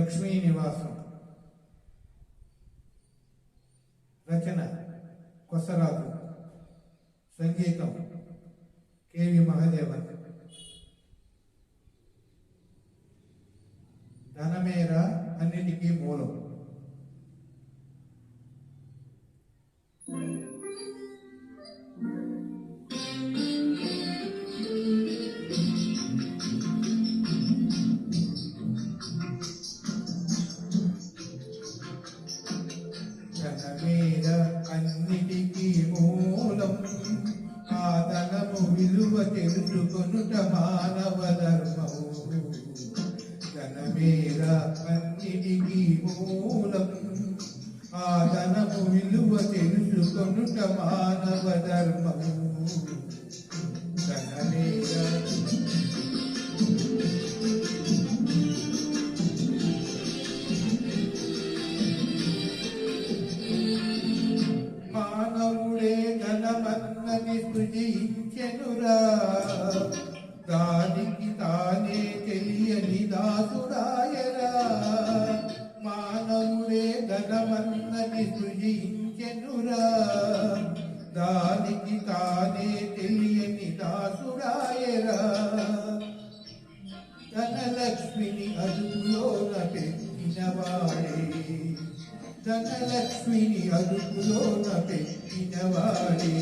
లక్ష్మీ నివాసం. రచన కొసరాజు. సంగీతం కేవి మహదేవన్. ధనమేర అన్నిటికీ మూలం. తెలుసుకొనుట మానవ ధర్మము ధనమేర అన్నిటికీ మూలం ఆ ధనము విలువ తెలుసుకొనుట మానవ ధర్మము ధనమేర మానవుడే ధనమన్నని సృజించెనురా ధనమన్నని సృజించెనురా. దానికి తానే తెలియని దాసుడాయరా ధనలక్ష్మిని అదుపులోన పెట్టినవాడే. ధనలక్ష్మిని అదుపులోన పెట్టినవాడే.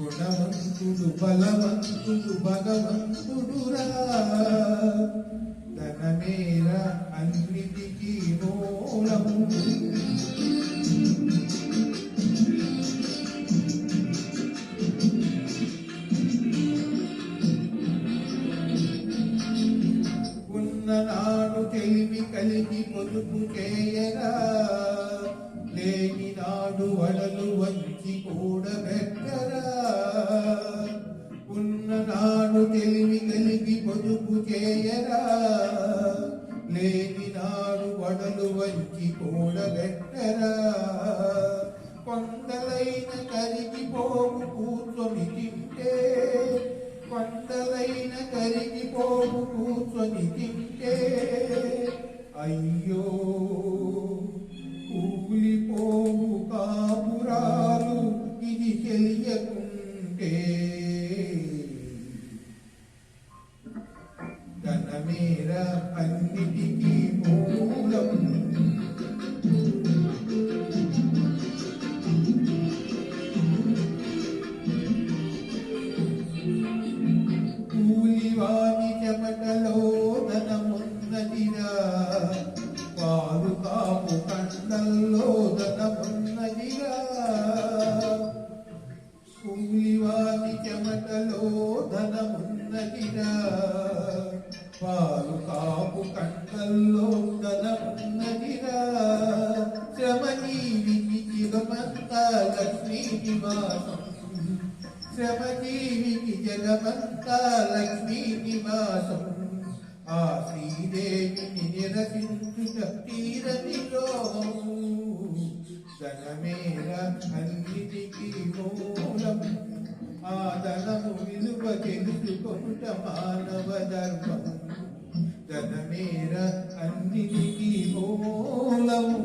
గుణవంతుడు బలవంతుడు భగవంతుడురా. ధనమేర అన్నిటికీ మూలము. కలిగి పొదుపు చేయరా లేని నాడు వడలు వంచి కూడబెట్టరా? ఉన్ననాడు తెలివి కలిగి పొదుపు చేయరా లేని నాడు వడలు వంచి కూడబెట్టరా? కొండలైన కరిగిపోవు కూర్చొని you. కూలివాని చెమటలో ధనమున్నదిరా పాలు కాపు కండల్లో ధనమున్నదిరా శ్రమజీవికి చిరమంతా లక్ష్మీ నివాసం శ్రమజీవికి జగమంతా లక్ష్మీ నివాసం ఆ శ్రీదేవిని నిరసించుట తీరని లోహము ధనమేర అన్నిటికీ మూలం తనము విలువ తెలుసుకోట మానవ ధర్మం. ధనమేర అన్నిటికీ మూలము.